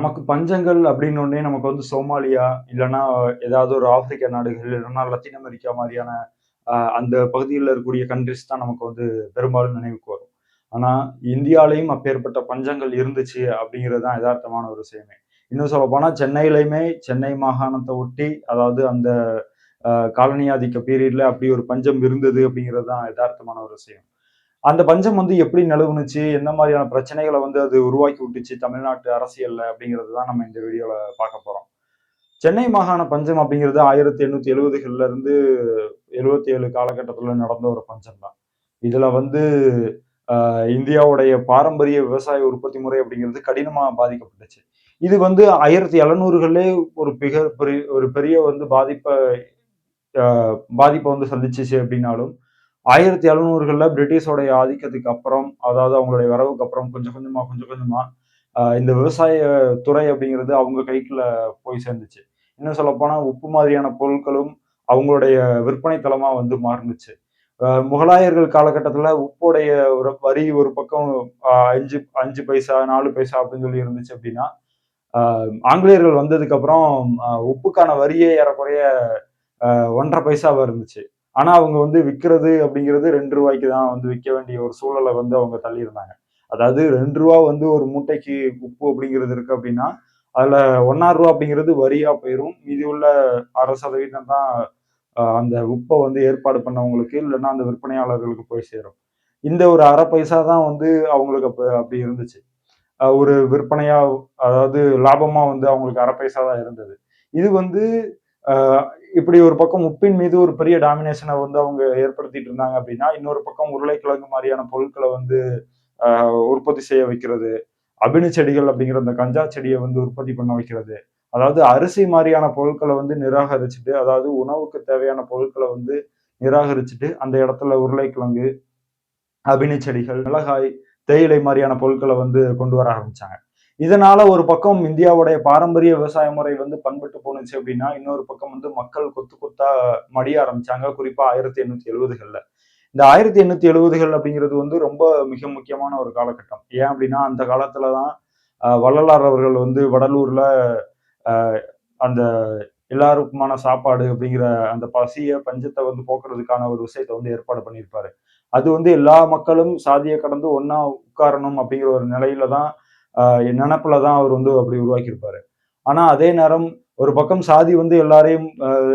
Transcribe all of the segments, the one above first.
நமக்கு பஞ்சங்கள் அப்படின்னு நமக்கு வந்து சோமாலியா இல்லைன்னா ஏதாவது ஒரு ஆப்பிரிக்க நாடுகள் இல்லைன்னா லத்தீன் அமெரிக்கா மாதிரியான அந்த பகுதியில் இருக்கக்கூடிய கண்ட்ரிஸ் தான் நமக்கு வந்து பெரும்பாலும் நினைவுக்கு வரும். ஆனால் இந்தியாலையும் அப்பேற்பட்ட பஞ்சங்கள் இருந்துச்சு அப்படிங்கிறது தான் யதார்த்தமான ஒரு விஷயமே இன்னும் சொல்ல போனால் சென்னையிலையுமே சென்னை மாகாணத்தை ஒட்டி அதாவது அந்த காலனி ஆதிக்க பீரியட்ல அப்படி ஒரு பஞ்சம் இருந்தது அப்படிங்கிறது தான் யதார்த்தமான ஒரு விஷயம் அந்த பஞ்சம் வந்து எப்படி நிலவுனுச்சு? என்ன மாதிரியான பிரச்சனைகளை வந்து அது உருவாக்கி விட்டுச்சு தமிழ்நாட்டு அரசியல்ல அப்படிங்கிறது தான் நம்ம இந்த வீடியோல பார்க்க போறோம். சென்னை மாகாண பஞ்சம் அப்படிங்கிறது ஆயிரத்தி எண்ணூத்தி எழுபதுகள்ல இருந்து எழுபத்தி ஏழு காலகட்டத்துல நடந்த ஒரு பஞ்சம் தான். இதுல வந்து இந்தியாவுடைய பாரம்பரிய விவசாய உற்பத்தி முறை அப்படிங்கிறது கடினமா பாதிக்கப்பட்டுச்சு. இது வந்து ஆயிரத்தி எழுநூறுகளே ஒரு மிக பெரிய ஒரு பெரிய வந்து பாதிப்பை பாதிப்பை வந்து சந்திச்சிச்சு அப்படின்னாலும் ஆயிரத்தி எழுநூறுகளில் பிரிட்டிஷோடைய ஆதிக்கத்துக்கு அப்புறம் அதாவது அவங்களுடைய வரவுக்கு அப்புறம் கொஞ்சம் கொஞ்சமாக கொஞ்சம் கொஞ்சமாக இந்த விவசாய துறை அப்படிங்கிறது அவங்க கைக்குள்ள போய் சேர்ந்துச்சு. இன்னும் சொல்லப்போனால் உப்பு மாதிரியான பொருட்களும் அவங்களுடைய விற்பனை தளமாக வந்து மாறுனுச்சு. முகலாயர்கள் காலகட்டத்தில் உப்புடைய ஒரு வரி ஒரு பக்கம் அஞ்சு அஞ்சு பைசா நாலு பைசா அப்படின்னு சொல்லி இருந்துச்சு அப்படின்னா ஆங்கிலேயர்கள் வந்ததுக்கப்புறம் உப்புக்கான வரியே ஏறக்குறைய ஒன்றரை பைசாவாக இருந்துச்சு. ஆனா அவங்க வந்து விற்கிறது அப்படிங்கிறது ரெண்டு ரூபாய்க்கு தான் வந்து விற்க வேண்டிய ஒரு சூழலை வந்து அவங்க தள்ளியிருந்தாங்க. அதாவது ரெண்டு ரூபா வந்து ஒரு மூட்டைக்கு உப்பு அப்படிங்கிறது இருக்கு அப்படின்னா அதுல ஒன்னாறு ரூபா அப்படிங்கிறது வரியா போயிரும். மீதி உள்ள அரை சதவீதம் தான் அந்த உப்பை வந்து ஏற்பாடு பண்ணவங்களுக்கு இல்லைன்னா அந்த விற்பனையாளர்களுக்கு போய் சேரும். இந்த ஒரு அரை பைசா தான் வந்து அவங்களுக்கு அப்ப அப்படி இருந்துச்சு. ஒரு விற்பனையா அதாவது லாபமா வந்து அவங்களுக்கு அரை பைசா தான் இருந்தது. இது வந்து இப்படி ஒரு பக்கம் உப்பின் மீது ஒரு பெரிய டாமினேஷனை வந்து அவங்க ஏற்படுத்திட்டு இருந்தாங்க அப்படின்னா இன்னொரு பக்கம் உருளைக்கிழங்கு மாதிரியான பொருட்களை வந்து உற்பத்தி செய்ய வைக்கிறது. அபினு செடிகள் அப்படிங்கிற அந்த கஞ்சா செடியை வந்து உற்பத்தி பண்ண வைக்கிறது. அதாவது அரிசி மாதிரியான பொருட்களை வந்து நிராகரிச்சுட்டு அதாவது உணவுக்கு தேவையான பொருட்களை வந்து நிராகரிச்சுட்டு அந்த இடத்துல உருளைக்கிழங்கு அபினி செடிகள் மிளகாய் தேயிலை மாதிரியான பொருட்களை வந்து கொண்டு வர ஆரம்பிச்சாங்க. இதனால ஒரு பக்கம் இந்தியாவுடைய பாரம்பரிய விவசாய முறை வந்து பண்பட்டு போணுச்சு அப்படின்னா இன்னொரு பக்கம் வந்து மக்கள் கொத்து கொத்தா மடிய ஆரம்பிச்சாங்க. குறிப்பா ஆயிரத்தி எண்ணூத்தி எழுபதுகள்ல இந்த ஆயிரத்தி எண்ணூத்தி எழுபதுகள் அப்படிங்கிறது வந்து ரொம்ப மிக முக்கியமான ஒரு காலகட்டம். ஏன் அப்படின்னா அந்த காலத்துலதான் தான் வள்ளலார் அவர்கள் வந்து வடலூர்ல அந்த எல்லாருக்குமான சாப்பாடு அப்படிங்கிற அந்த பசிய பஞ்சத்தை வந்து போக்குறதுக்கான ஒரு விஷயத்தை வந்து ஏற்பாடு பண்ணியிருப்பாரு. அது வந்து எல்லா மக்களும் சாதியை கடந்து ஒன்னா உட்காரணும் அப்படிங்கிற ஒரு நிலையில தான் நினப்புல தான் அவர் வந்து அப்படி உருவாக்கியிருப்பாரு. ஆனா அதே நேரம் ஒரு பக்கம் சாதி வந்து எல்லாரையும்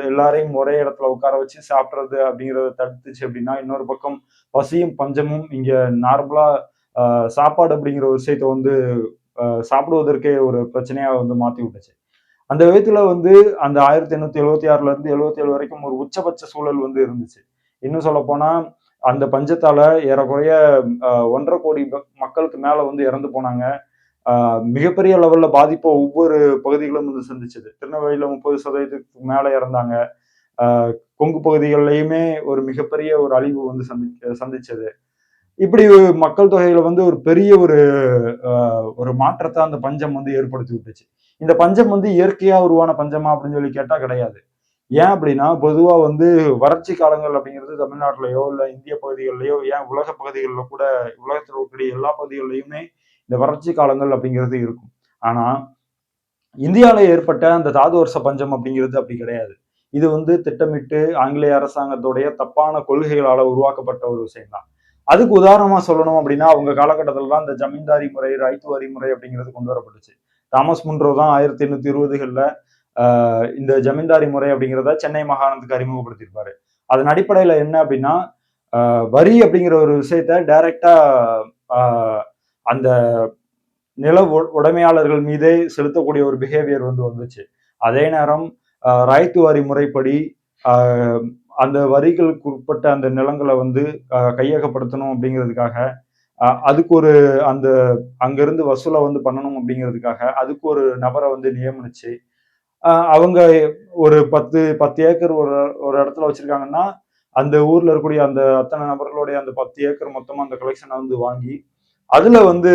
எல்லாரையும் ஒரே இடத்துல உட்கார வச்சு சாப்பிட்றது அப்படிங்கிறத தடுத்துச்சு அப்படின்னா இன்னொரு பக்கம் பசியும் பஞ்சமும் இங்க நார்மலா சாப்பாடு அப்படிங்கிற ஒரு விஷயத்த வந்து சாப்பிடுவதற்கே ஒரு பிரச்சனையா வந்து மாத்தி விட்டுச்சு. அந்த விதத்துல வந்து அந்த ஆயிரத்தி எண்ணூத்தி எழுபத்தி ஆறுல இருந்து எழுபத்தி ஏழு வரைக்கும் ஒரு உச்சபட்ச சூழல் வந்து இருந்துச்சு. இன்னும் சொல்ல போனா அந்த பஞ்சத்தால ஏறக்குறைய ஒன்றரை கோடி மக்களுக்கு மேல வந்து இறந்து போனாங்க. மிகப்பெரிய லெவல்ல பாதிப்பை ஒவ்வொரு பகுதிகளும் வந்து சந்திச்சது. திருநெல்வேலியில முப்பது சதவீதத்துக்கு மேல இறந்தாங்க. கொங்கு பகுதிகள்லையுமே ஒரு மிகப்பெரிய ஒரு அழிவு வந்து சந்தி சந்திச்சது. இப்படி மக்கள் தொகையில வந்து ஒரு பெரிய ஒரு ஒரு மாற்றத்தை அந்த பஞ்சம் வந்து ஏற்படுத்தி விட்டுச்சு. இந்த பஞ்சம் வந்து இயற்கையா உருவான பஞ்சமா அப்படின்னு சொல்லி கேட்டா கிடையாது. ஏன் அப்படின்னா பொதுவா வந்து வறட்சி காலங்கள் அப்படிங்கிறது தமிழ்நாட்டிலயோ இல்ல இந்திய பகுதிகளிலயோ ஏன் உலக பகுதிகளில் கூட உலகத்தில் இருக்கக்கூடிய எல்லா பகுதிகளிலையுமே இந்த வறட்சி காலங்கள் அப்படிங்கிறது இருக்கும். ஆனா இந்தியாவில் ஏற்பட்ட அந்த தாது வருஷ பஞ்சம் அப்படிங்கிறது அப்படி கிடையாது. இது வந்து திட்டமிட்டு ஆங்கிலேய அரசாங்கத்துடைய தப்பான கொள்கைகளால உருவாக்கப்பட்ட ஒரு விஷயம் தான் அதுக்கு உதாரணமா சொல்லணும் அப்படின்னா அவங்க காலகட்டத்தில் தான் இந்த ஜமீன்தாரி முறை ரைத்து வரி முறை அப்படிங்கிறது கொண்டு வரப்பட்டுச்சு. தாமஸ் முன்றோ தான் ஆயிரத்தி எண்ணூத்தி இருபதுகளில் ஆஹ் இந்த ஜமீன்தாரி முறை அப்படிங்கிறத சென்னை மாகாணத்துக்கு அறிமுகப்படுத்தியிருப்பாரு. அதன் அடிப்படையில என்ன அப்படின்னா ஆஹ் வரி அப்படிங்கிற ஒரு விஷயத்த டைரக்டா அந்த நில உடைமையாளர்கள் மீதே செலுத்தக்கூடிய ஒரு பிஹேவியர் வந்து வந்துச்சு. அதே நேரம் ஆஹ் ராய்த்து முறைப்படி அந்த வரிகளுக்கு உட்பட்ட அந்த நிலங்களை வந்து கையகப்படுத்தணும் அப்படிங்கிறதுக்காக அதுக்கு ஒரு அந்த அங்கிருந்து வசூலை வந்து பண்ணணும் அப்படிங்கிறதுக்காக அதுக்கு ஒரு நபரை வந்து நியமிச்சு அவங்க ஒரு பத்து பத்து ஏக்கர் ஒரு ஒரு இடத்துல வச்சிருக்காங்கன்னா அந்த ஊர்ல இருக்கக்கூடிய அந்த அத்தனை நபர்களுடைய அந்த பத்து ஏக்கர் மொத்தமா அந்த கலெக்ஷனை வந்து வாங்கி அதுல வந்து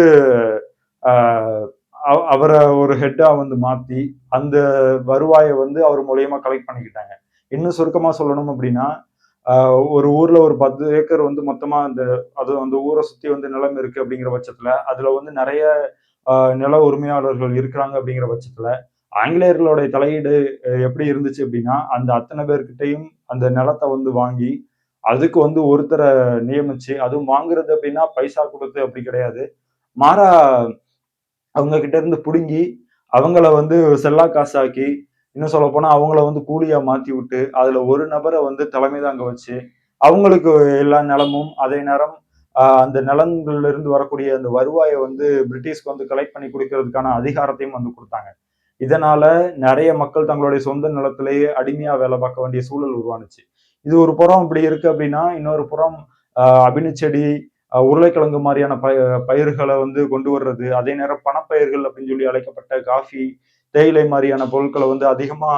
அவரை ஒரு ஹெட்டா வந்து மாத்தி அந்த வருவாயை வந்து அவர் மூலியமா கலெக்ட் பண்ணிக்கிட்டாங்க. இன்னும் சுருக்கமா சொல்லணும் அப்படின்னா ஒரு ஊர்ல ஒரு பத்து ஏக்கர் வந்து மொத்தமா அந்த அது அந்த ஊரை சுத்தி வந்து நிலம் இருக்கு அப்படிங்கிற பட்சத்துல அதுல வந்து நிறைய நில உரிமையாளர்கள் இருக்கிறாங்க அப்படிங்கிற பட்சத்துல ஆங்கிலேயர்களுடைய தலையீடு எப்படி இருந்துச்சு அப்படின்னா அந்த அத்தனை பேர்கிட்டையும் அந்த நிலத்தை வந்து வாங்கி அதுக்கு வந்து ஒருத்தரை நியமிச்சு அதுவும் வாங்குறது அப்படின்னா பைசா கொடுத்து அப்படி கிடையாது. மாறா அவங்க கிட்ட இருந்து பிடுங்கி அவங்கள வந்து செல்லா காசாக்கி இன்னும் சொல்ல போனா அவங்கள வந்து கூலியா மாத்தி விட்டு அதுல ஒரு நபரை வந்து தலைமை தாங்க வச்சு அவங்களுக்கு எல்லா நிலமும் அதே நேரம் அந்த நிலங்கள்ல இருந்து வரக்கூடிய அந்த வருவாயை வந்து பிரிட்டிஷ்க்கு வந்து கலெக்ட் பண்ணி கொடுக்கறதுக்கான அதிகாரத்தையும் வந்து கொடுத்தாங்க. இதனால நிறைய மக்கள் தங்களுடைய சொந்த நிலத்திலேயே அடிமையா வேலை பார்க்க வேண்டிய சூழல் உருவானுச்சு. இது ஒரு புறம் இப்படி இருக்கு அப்படின்னா இன்னொரு புறம் அபினிச்செடி உருளைக்கிழங்கு மாதிரியான ப பயிர்களை வந்து கொண்டு வர்றது. அதே நேரம் பணப்பயிர்கள் அப்படின்னு சொல்லி அழைக்கப்பட்ட காஃபி தேயிலை மாதிரியான பொருட்களை வந்து அதிகமா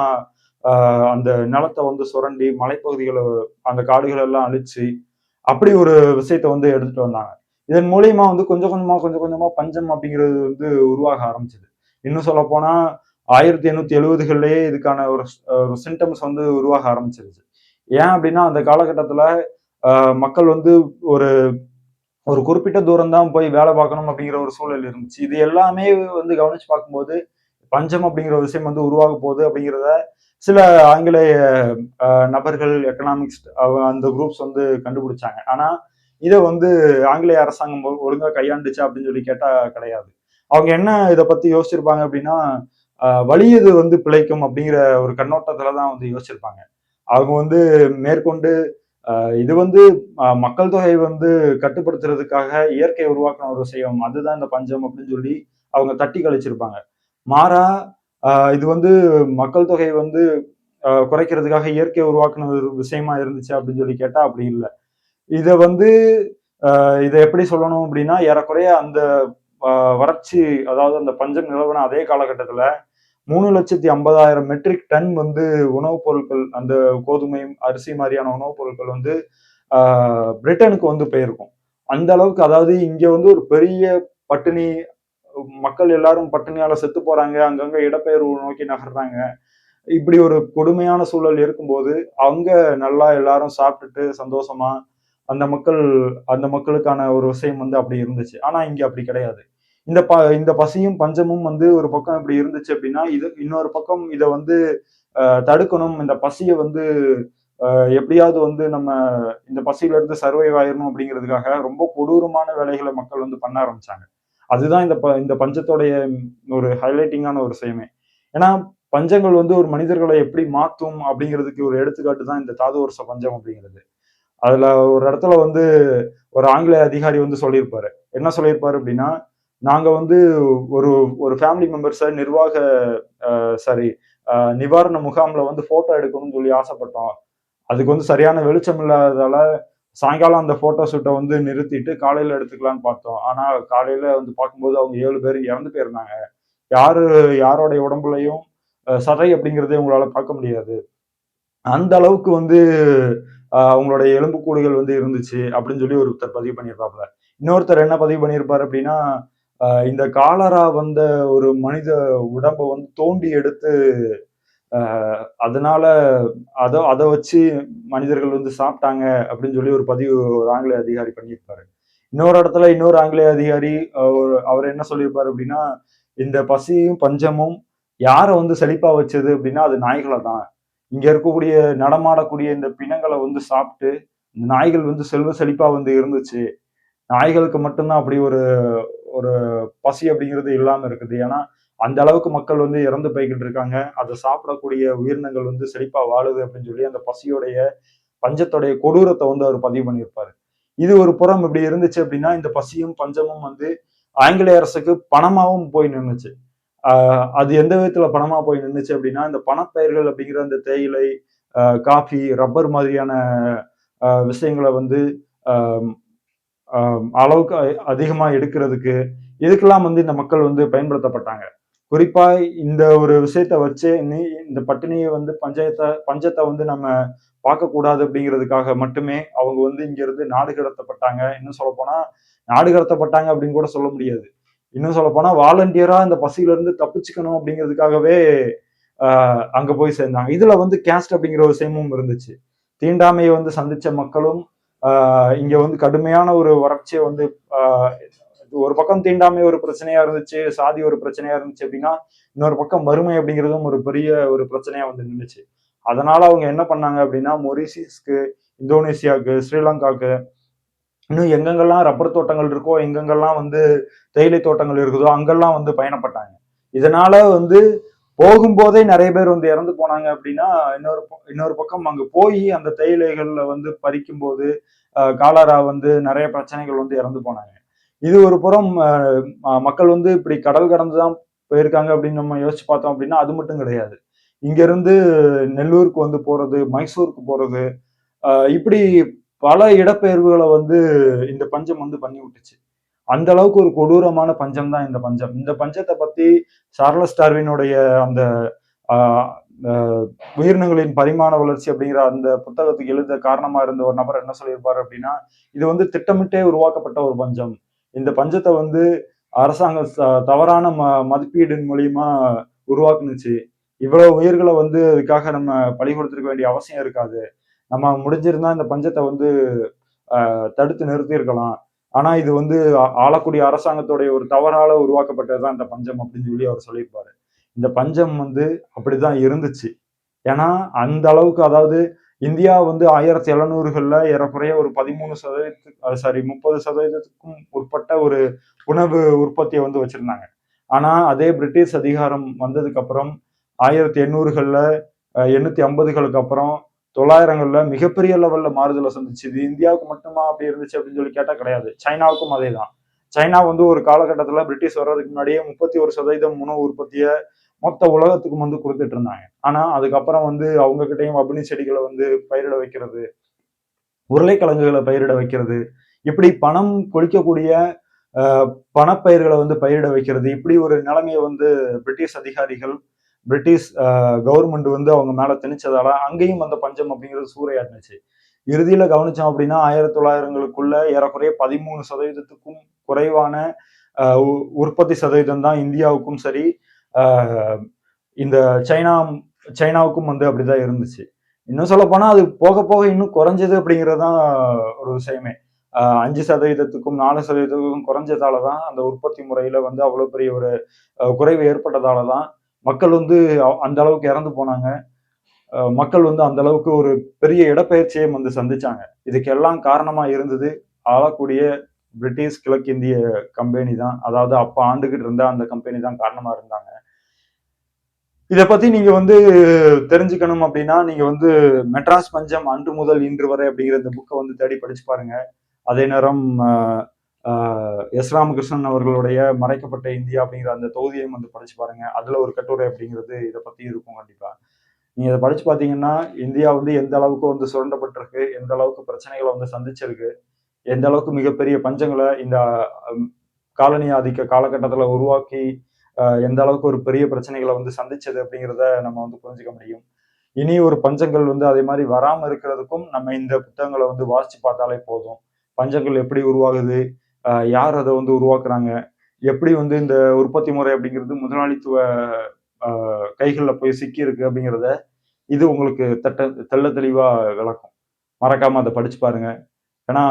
அந்த நிலத்தை வந்து சுரண்டி மலைப்பகுதிகளை அந்த காடுகள் எல்லாம் அழிச்சு அப்படி ஒரு விஷயத்த வந்து எடுத்துட்டு வந்தாங்க. இதன் மூலியமா வந்து கொஞ்சம் கொஞ்சமா கொஞ்சம் கொஞ்சமா பஞ்சம் அப்படிங்கிறது வந்து உருவாக ஆரம்பிச்சது. இன்னும் சொல்ல போனா ஆயிரத்தி எண்ணூத்தி எழுபதுகள்லயே இதுக்கான ஒரு ஒரு சிம்டம்ஸ் வந்து உருவாக ஆரம்பிச்சிருச்சு. ஏன் அப்படின்னா அந்த காலகட்டத்தில் மக்கள் வந்து ஒரு ஒரு குறிப்பிட்ட தூரம் தான் போய் வேலை பார்க்கணும் அப்படிங்கிற ஒரு சூழல் இருந்துச்சு. இது எல்லாமே வந்து கவனிச்சு பார்க்கும்போது பஞ்சம் அப்படிங்கிற ஒரு விஷயம் வந்து உருவாக போகுது அப்படிங்கிறத சில ஆங்கிலேய நபர்கள் எக்கனாமிக்ஸ் அந்த குரூப்ஸ் வந்து கண்டுபிடிச்சாங்க. ஆனால் இதை வந்து ஆங்கிலேய அரசாங்கம் ஒழுங்காக கையாண்டுச்சு அப்படின்னு சொல்லி கேட்டால் கிடையாது. அவங்க என்ன இதை பற்றி யோசிச்சிருப்பாங்க அப்படின்னா வலியது வந்து பிழைக்கும் அப்படிங்கிற ஒரு கண்ணோட்டத்தில் தான் வந்து யோசிச்சிருப்பாங்க. அவங்க வந்து மேற்கொண்டு இது வந்து மக்கள் தொகை வந்து கட்டுப்படுத்துறதுக்காக இயற்கை உருவாக்கின ஒரு விஷயம். அதுதான் இந்த பஞ்சம் அப்படின்னு சொல்லி அவங்க தட்டி கழிச்சிருப்பாங்க. மாறா ஆஹ் இது வந்து மக்கள் தொகை வந்து குறைக்கிறதுக்காக இயற்கை உருவாக்கின ஒரு விஷயமா இருந்துச்சு அப்படின்னு சொல்லி கேட்டா அப்படி இல்லை. இதை வந்து ஆஹ் இதை எப்படி சொல்லணும் அப்படின்னா ஏறக்குறைய அந்த வறட்சி அதாவது அந்த பஞ்சம் நிலவன அதே காலகட்டத்துல மூணு லட்சத்தி ஐம்பதாயிரம் மெட்ரிக் டன் வந்து உணவுப் பொருட்கள் அந்த கோதுமை அரிசி மாதிரியான உணவுப் பொருட்கள் வந்து பிரிட்டனுக்கு வந்து போயிருக்கும். அந்த அளவுக்கு அதாவது இங்க வந்து ஒரு பெரிய பட்டினி மக்கள் எல்லாரும் பட்டினியால செத்து போறாங்க அங்கங்க இடப்பெயர்வு நோக்கி நகர்றாங்க. இப்படி ஒரு கொடுமையான சூழல் இருக்கும்போது அங்க நல்லா எல்லாரும் சாப்பிட்டுட்டு சந்தோஷமா அந்த மக்கள் அந்த மக்களுக்கான ஒரு விஷயம் வந்து அப்படி இருந்துச்சு. ஆனா இங்க அப்படி கிடையாது. இந்த ப இந்த பசியும் பஞ்சமும் வந்து ஒரு பக்கம் இப்படி இருந்துச்சு அப்படின்னா இது இன்னொரு பக்கம் இதை வந்து தடுக்கணும். இந்த பசியை வந்து எப்படியாவது வந்து நம்ம இந்த பசியில இருந்து சர்வைவ் ஆயிரணும் அப்படிங்கிறதுக்காக ரொம்ப கொடூரமான வேலைகளை மக்கள் வந்து பண்ண ஆரம்பிச்சாங்க. அதுதான் இந்த ப இந்த பஞ்சத்தோடைய ஒரு ஹைலைட்டிங்கான ஒரு விஷயமே ஏன்னா பஞ்சங்கள் வந்து ஒரு மனிதர்களை எப்படி மாத்தும் அப்படிங்கிறதுக்கு ஒரு எடுத்துக்காட்டு தான் இந்த தாது வருஷ பஞ்சம் அப்படிங்கிறது. அதுல ஒரு இடத்துல வந்து ஒரு ஆங்கில அதிகாரி வந்து சொல்லியிருப்பாரு. என்ன சொல்லியிருப்பாரு அப்படின்னா நாங்கள் வந்து ஒரு ஒரு ஃபேமிலி மெம்பர்ஸை நிர்வாக சாரி நிவாரண முகாமில் வந்து ஃபோட்டோ எடுக்கணும்னு சொல்லி ஆசைப்பட்டோம். அதுக்கு வந்து சரியான வெளிச்சம் இல்லாததால சாயங்காலம் அந்த ஃபோட்டோ ஷூட்டை வந்து நிறுத்திட்டு காலையில் எடுத்துக்கலாம்னு பார்த்தோம். ஆனால் காலையில் வந்து பார்க்கும்போது அவங்க ஏழு பேர் இறந்து போயிருந்தாங்க. யாரு யாரோடைய உடம்புலையும் சதை அப்படிங்கிறதே உங்களால பார்க்க முடியாது. அந்த அளவுக்கு வந்து அவங்களுடைய எலும்புக்கூடுகள் வந்து இருந்துச்சு அப்படின்னு சொல்லி ஒருத்தர் பதிவு பண்ணியிருப்பாப்புல. இன்னொருத்தர் என்ன பதிவு பண்ணியிருப்பாரு அப்படின்னா இந்த காலரா வந்த ஒரு மனித உடம்பை வந்து தோண்டி எடுத்து அதனால அதை அதை வச்சு மனிதர்கள் வந்து சாப்பிட்டாங்க அப்படின்னு சொல்லி ஒரு பதிவு ஒரு ஆங்கில அதிகாரி பண்ணியிருப்பாரு. இன்னொரு இடத்துல இன்னொரு ஆங்கிலேய அதிகாரி ஒரு அவர் என்ன சொல்லியிருப்பாரு அப்படின்னா இந்த பசியும் பஞ்சமும் யாரை வந்து செழிப்பா வச்சது அப்படின்னா அது நாய்களை தான். இங்க இருக்கக்கூடிய நடமாடக்கூடிய இந்த பிணங்களை வந்து சாப்பிட்டு இந்த நாய்கள் வந்து செல்வ செழிப்பா வந்து இருந்துச்சு. நாய்களுக்கு மட்டும்தான் அப்படி ஒரு ஒரு பசி அப்படிங்கிறது இல்லாமல் இருக்குது. ஏன்னா அந்த அளவுக்கு மக்கள் வந்து இறந்து போய்கிட்டு இருக்காங்க. அதை சாப்பிடக்கூடிய உயிரினங்கள் வந்து செழிப்பா வாழுது அப்படின்னு சொல்லி அந்த பசியோடைய பஞ்சத்தோடைய கொடூரத்தை வந்து அவர் பதிவு பண்ணியிருப்பாரு. இது ஒரு புறம் இப்படி இருந்துச்சு அப்படின்னா இந்த பசியும் பஞ்சமும் வந்து ஆங்கிலேய அரசுக்கு பணமாவும் போய் நின்றுச்சு அது எந்த விதத்துல பணமா போய் நின்றுச்சு அப்படின்னா இந்த பணப்பயிர்கள் அப்படிங்கிற அந்த தேயிலை காஃபி ரப்பர் மாதிரியான விஷயங்களை வந்து அளவுக்கு அ- எடுக்கிறதுக்கு இதுக்கெல்லாம் வந்து இந்த மக்கள் வந்து பயன்படுத்தப்பட்டாங்க. குறிப்பா இந்த ஒரு விஷயத்த வச்சு நீ இந்த பட்டினியை வந்து பஞ்சாயத்தை பஞ்சத்தை வந்து நம்ம பார்க்கக்கூடாது அப்படிங்கிறதுக்காக மட்டுமே அவங்க வந்து இங்கேருந்து நாடு கடத்தப்பட்டாங்க. இன்னும் சொல்லப்போனால் நாடு கடத்தப்பட்டாங்க அப்படின்னு கூட சொல்ல முடியாது. இன்னும் சொல்லப்போனால் வாலண்டியராக வாலண்டியரா இந்த பசியில இருந்து தப்பிச்சுக்கணும் அப்படிங்கிறதுக்காகவே அங்கே அங்க போய் சேர்ந்தாங்க. இதுல வந்து கேஸ்ட் அப்படிங்கிற ஒரு விஷயமும் இருந்துச்சு. தீண்டாமையை வந்து சந்திச்ச மக்களும் இங்க வந்து கடுமையான ஒரு வறட்சியை வந்து ஒரு பக்கம் தீண்டாமை ஒரு பிரச்சனையா இருந்துச்சு சாதி ஒரு பிரச்சனையா இருந்துச்சு அப்படின்னா இன்னொரு பக்கம் வறுமை அப்படிங்கிறதும் ஒரு பெரிய ஒரு பிரச்சனையா வந்து நின்றுச்சு அதனால அவங்க என்ன பண்ணாங்க அப்படின்னா மொரிசியஸ்க்கு இந்தோனேசியாவுக்கு ஸ்ரீலங்காவுக்கு இன்னும் எங்கெங்கெல்லாம் ரப்பர் தோட்டங்கள் இருக்கோ எங்கெங்கெல்லாம் வந்து தேயிலை தோட்டங்கள் இருக்குதோ அங்கெல்லாம் வந்து பயணப்பட்டாங்க. இதனால வந்து போகும்போதே நிறைய பேர் வந்து இறந்து போனாங்க அப்படின்னா இன்னொரு இன்னொரு பக்கம் அங்க போய் அந்த தேயிலைகள்ல வந்து பறிக்கும் போது காலரா வந்து நிறைய பிரச்சனைகள் வந்து இறந்து போனாங்க. இது ஒரு புறம் மக்கள் வந்து இப்படி கடல் கடந்து தான் போயிருக்காங்க அப்படின்னு நம்ம யோசிச்சு பார்த்தோம் அப்படின்னா அது மட்டும் கிடையாது. இங்கேருந்து நெல்லூருக்கு வந்து போறது மைசூருக்கு போறது இப்படி பல இடப்பெயர்வுகளை வந்து இந்த பஞ்சம் வந்து பண்ணி விட்டுச்சு அந்த அளவுக்கு ஒரு கொடூரமான பஞ்சம் தான் இந்த பஞ்சம். இந்த பஞ்சத்தை பத்தி சார்லஸ் டார்வினுடைய அந்த உயிரினங்களின் பரிமாண வளர்ச்சி அப்படிங்கிற அந்த புத்தகத்துக்கு எழுத காரணமா இருந்த ஒரு நபர் என்ன சொல்லியிருப்பாரு அப்படின்னா இது வந்து திட்டமிட்டே உருவாக்கப்பட்ட ஒரு பஞ்சம். இந்த பஞ்சத்தை வந்து அரசாங்கம் தவறான ம மதிப்பீடின் மூலியமா உருவாக்குனுச்சு. இவ்வளவு உயிர்களை வந்து இதுக்காக நம்ம பழி கொடுத்துருக்க வேண்டிய அவசியம் இருக்காது. நம்ம முடிஞ்சிருந்தா இந்த பஞ்சத்தை வந்து தடுத்து நிறுத்தியிருக்கலாம். ஆனா இது வந்து ஆளக்கூடிய அரசாங்கத்துடைய ஒரு தவறால உருவாக்கப்பட்டதுதான் இந்த பஞ்சம் அப்படின்னு சொல்லி அவர் சொல்லியிருப்பாரு. இந்த பஞ்சம் வந்து அப்படிதான் இருந்துச்சு. ஏன்னா அந்த அளவுக்கு அதாவது இந்தியா வந்து ஆயிரத்தி எழுநூறுகள்ல ஏறக்குறைய ஒரு பதிமூணு சதவீதத்துக்கு சாரி முப்பது சதவீதத்துக்கும் உட்பட்ட ஒரு உணவு உற்பத்தியை வந்து வச்சிருந்தாங்க. ஆனா அதே பிரிட்டிஷ் அதிகாரம் வந்ததுக்கு அப்புறம் ஆயிரத்தி எண்ணூறுகள்ல எண்ணூத்தி ஐம்பதுகளுக்கு அப்புறம் தொள்ளாயிரங்கள்ல மிகப்பெரிய லெவல்ல மாறுதலை சந்திச்சு இது இந்தியாவுக்கு மட்டுமா அப்படி இருந்துச்சு அப்படின்னு சொல்லி கேட்டா கிடையாது. சைனாவுக்கும் அதே தான் சைனா வந்து ஒரு காலகட்டத்துல பிரிட்டிஷ் வர்றதுக்கு முன்னாடியே முப்பத்தி ஒரு சதவீதம் உணவு உற்பத்திய மொத்த உலகத்துக்கும் வந்து கொடுத்துட்டு இருந்தாங்க. ஆனா அதுக்கப்புறம் வந்து அவங்க கிட்டையும் அபினி செடிகளை வந்து பயிரிட வைக்கிறது உருளைக்கிழங்குகளை பயிரிட வைக்கிறது இப்படி பணம் கொளிக்கக்கூடிய பணப்பயிர்களை வந்து பயிரிட வைக்கிறது இப்படி ஒரு நிலைமையை வந்து பிரிட்டிஷ் அதிகாரிகள் பிரிட்டிஷ் கவர்மெண்ட் வந்து அவங்க மேலே திணிச்சதால அங்கேயும் அந்த பஞ்சம் அப்படிங்கிறது சூறையாட்டுனுச்சு. இறுதியில் கவனிச்சோம் அப்படின்னா ஆயிரத்தி தொள்ளாயிரங்களுக்குள்ள ஏறக்குறைய பதிமூணு சதவீதத்துக்கும் குறைவான உற்பத்தி சதவீதம் தான் இந்தியாவுக்கும் சரி இந்த சைனா சைனாவுக்கும் வந்து அப்படிதான் இருந்துச்சு. இன்னும் சொல்ல போனா அது போக போக இன்னும் குறைஞ்சது அப்படிங்கிறது தான் ஒரு விஷயமே. அஞ்சு சதவீதத்துக்கும் நாலு சதவீதத்துக்கும் குறைஞ்சதால தான் அந்த உற்பத்தி முறையில வந்து அவ்வளோ பெரிய ஒரு குறைவு ஏற்பட்டதால தான் மக்கள் வந்து அந்த அளவுக்கு இறந்து போனாங்க. மக்கள் வந்து அந்த அளவுக்கு ஒரு பெரிய இடப்பெயர்ச்சியை வந்து சந்திச்சாங்க. இதுக்கெல்லாம் காரணமா இருந்தது ஆளக்கூடிய பிரிட்டிஷ் கிழக்கிந்திய கம்பெனி தான். அதாவது அப்ப ஆண்டுகிட்டு இருந்த அந்த கம்பெனி தான் காரணமா இருந்தாங்க. இதை பத்தி நீங்க வந்து தெரிஞ்சுக்கணும் அப்படின்னா நீங்க வந்து மெட்ராஸ் பஞ்சம் அன்று முதல் இன்று வரை அப்படிங்கிற இந்த புக்கை வந்து தேடி படிச்சு பாருங்க. அதே நேரம் எஸ் ராமகிருஷ்ணன் அவர்களுடைய மறைக்கப்பட்ட இந்தியா அப்படிங்கிற அந்த தொகுதியையும் வந்து படிச்சு பாருங்க. அதுல ஒரு கட்டுரை அப்படிங்கிறது இதை பத்தி இருக்கும் கண்டிப்பா. நீங்க இதை படிச்சு பாத்தீங்கன்னா இந்தியா வந்து எந்த அளவுக்கு வந்து சுரண்டப்பட்டிருக்கு எந்த அளவுக்கு பிரச்சனைகளை வந்து சந்திச்சிருக்கு எந்த அளவுக்கு மிகப்பெரிய பஞ்சங்களை இந்த காலனி ஆதிக்க காலகட்டத்துல உருவாக்கி எந்த அளவுக்கு ஒரு பெரிய பிரச்சனைகளை வந்து சந்திச்சது அப்படிங்கிறத நம்ம வந்து புரிஞ்சுக்க முடியும். இனி ஒரு பஞ்சங்கள் வந்து அதே மாதிரி வராம இருக்கிறதுக்கும் நம்ம இந்த புத்தகங்களை வந்து வாசிச்சு பார்த்தாலே போதும். பஞ்சங்கள் எப்படி உருவாகுது யார் அதை வந்து உருவாக்குறாங்க? எப்படி வந்து இந்த உற்பத்தி முறை அப்படிங்கிறது முதலாளித்துவ கைகளில் போய் சிக்கி இருக்கு அப்படிங்கிறத இது உங்களுக்கு தட்ட தெள்ள தெளிவாக விளக்கும். மறக்காமல் அதை படித்து பாருங்கள் ஏன்னா